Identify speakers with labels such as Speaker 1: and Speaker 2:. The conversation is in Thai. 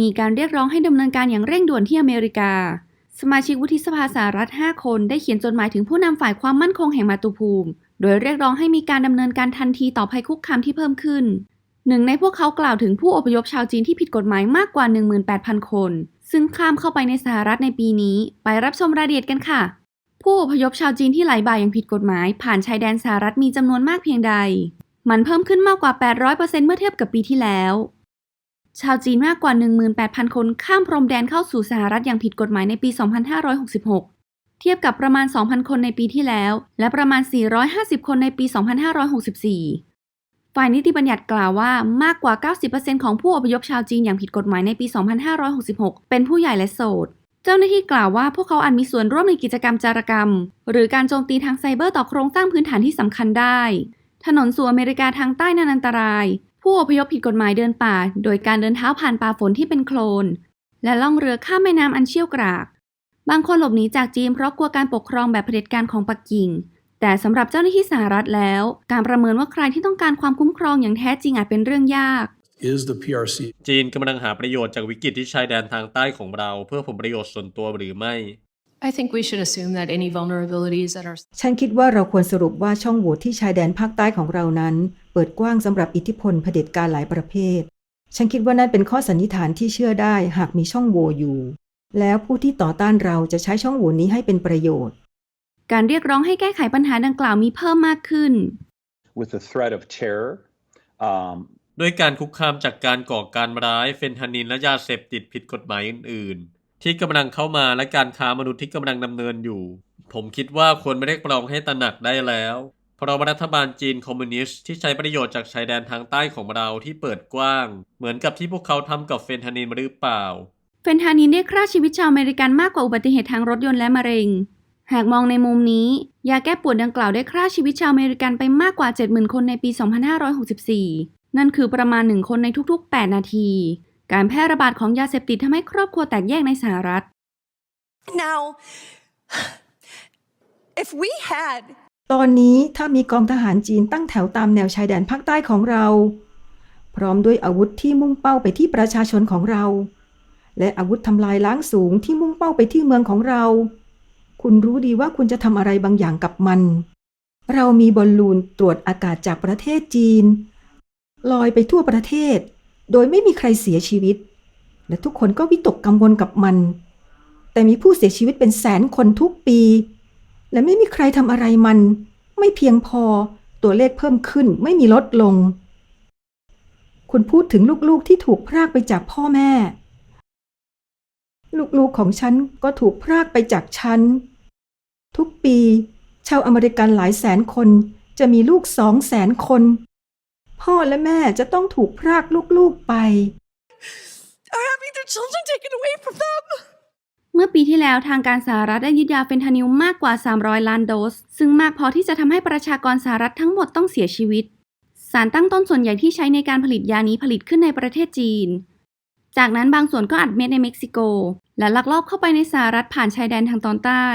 Speaker 1: มีการเรียกร้องให้ดำเนินการอย่างเร่งด่วนที่อเมริกา สมาชิกวุฒิสภาสหรัฐ 5 คนได้เขียนจดหมายถึงผู้นำฝ่ายความมั่นคงแห่งมาตุภูมิ โดยเรียกร้องให้มีการดำเนินการทันทีต่อภัยคุกคามที่เพิ่มขึ้น หนึ่งในพวกเขากล่าวถึงผู้อพยพชาวจีนที่ผิดกฎหมายมากกว่า 18,000 คน ซึ่งข้ามเข้าไปในสหรัฐในปีนี้ ไปรับชมรายละเอียดกันค่ะ ผู้อพยพชาวจีนที่ไหลบ่ายอย่างผิดกฎหมาย ผ่านชายแดนสหรัฐมีจำนวนมากเพียงใด มันเพิ่มขึ้นมากกว่า 800%เมื่อเทียบกับปีที่แล้ว ชาวจีนมากกว่า 18,000 คนข้ามพรมแดนเข้าสู่สหรัฐอย่างผิดกฎหมายในปี 2566 เทียบกับประมาณ 2,000 คนในปีที่แล้ว และประมาณ 450 คนในปี 2564 ฝ่ายนิติบัญญัติกล่าวว่ามากกว่า 90%ของผู้อพยพชาวจีนอย่างผิดกฎหมายในปี 2566 เป็นผู้ใหญ่และโสด เจ้าหน้าที่กล่าวว่าพวกเขาอาจมีส่วนร่วมในกิจกรรมจารกรรม หรือการโจมตีทางไซเบอร์ต่อโครงสร้างพื้นฐานที่สำคัญได้ ถนนสู่อเมริกาทางใต้นั้นอันตราย ผู้อพยพผิดกฎหมายเดินป่า โดยการเดินเท้าผ่านป่าฝนที่เป็นโคลน และล่องเรือข้ามแม่น้ำอันเชี่ยวกราก บางคนหลบหนีจากจีนเพราะกลัวการปกครองแบบเผด็จการของปักกิ่ง แต่สำหรับเจ้าหน้าที่สหรัฐแล้ว การประเมินว่าใครที่ต้องการความคุ้มครองอย่างแท้จริงอาจเป็นเรื่องยาก
Speaker 2: is the PRC
Speaker 3: จีนกำลังหาประโยชน์จากวิกฤตที่ชายแดนทางใต้ของเรา เพื่อผลประโยชน์ส่วนตัวหรือไม่
Speaker 4: I think we should assume that any vulnerabilities that are
Speaker 5: ฉันคิดว่าเราควรสรุปว่าช่องโหว่ที่ชายแดนภาคใต้ของเรานั้น เปิดกว้างสำหรับอิทธิพลเผด็จการหลายประเภท ฉันคิดว่านั่นเป็นข้อสันนิษฐานที่เชื่อได้หากมีช่องโหว่อยู่ แล้วผู้ที่ต่อต้านเราจะใช้ช่องโหว่นี้ให้เป็นประโยชน์
Speaker 1: การเรียกร้องให้แก้ไขปัญหาดังกล่าวมีเพิ่มมากขึ้น
Speaker 6: with the threat of terror. Um,
Speaker 3: ด้วยการคุกคามจากการก่อการร้ายเฟนทานินและยาเสพติดผิดกฎหมายอื่นๆ ที่กำลังเข้ามาและการค้ามนุษย์ที่กำลังดำเนินอยู่ ผมคิดว่าควรไม่เรียกร้องให้ตระหนักได้แล้วเพราะรัฐบาลจีนคอมมิวนิสต์ที่ใช้ประโยชน์จากชายแดนทางใต้ของเราที่เปิดกว้าง เหมือนกับที่พวกเขาทำกับเฟนทานินหรือเปล่า
Speaker 1: เฟนทานินได้ฆ่าชีวิตชาวอเมริกันมากกว่าอุบัติเหตุทางรถยนต์และมะเร็ง หากมองในมุมนี้ ยาแก้ปวดดังกล่าวได้ฆ่าชีวิตชาวอเมริกันไปมากกว่า 70,000 คนในปี 2564 นั่นคือประมาณ1คนในทุกๆ 8 นาที การแพร่ระบาดของยาเสพติดทำให้ครอบครัวแตกแยกในสหรัฐ
Speaker 7: Now, if we had
Speaker 5: ตอนนี้ถ้ามีกองทหารจีนตั้งแถวตามแนวชายแดนภาคใต้ของเรา พร้อมด้วยอาวุธที่มุ่งเป้าไปที่ประชาชนของเรา และอาวุธทำลายล้างสูงที่มุ่งเป้าไปที่เมืองของเรา คุณรู้ดีว่าคุณจะทำอะไรบางอย่างกับมัน เรามีบอลลูนตรวจอากาศจากประเทศจีน ลอยไปทั่วประเทศ โดยไม่มีใครเสียชีวิต และทุกคนก็วิตกกังวลกับมัน แต่มีผู้เสียชีวิตเป็นแสนคนทุกปี และไม่มีใครทำอะไรมัน ไม่เพียงพอตัวเลขเพิ่มขึ้นไม่มีลดลง คุณพูดถึงลูกๆที่ถูกพรากไปจากพ่อแม่ ลูกๆของฉันก็ถูกพรากไปจากฉัน ทุกปี ชาวอเมริกันหลายแสนคนจะมีลูกสองแสนคน พ่อและแม่จะต้องถูกพรากลูกๆไป
Speaker 7: are having their children taken away from them.
Speaker 1: เมื่อปีที่แล้วทางการสหรัฐได้ยึดยาเฟนทานิลมากกว่า 300 ล้านโดส ซึ่งมากพอที่จะทำให้ประชากรสหรัฐทั้งหมดต้องเสียชีวิต สารตั้งต้นส่วนใหญ่ที่ใช้ในการผลิตยานี้ผลิตขึ้นในประเทศจีน จากนั้นบางส่วนก็อัดเม็ดในเม็กซิโก และลักลอบเข้าไปในสหรัฐผ่านชายแดนทางตอนใต้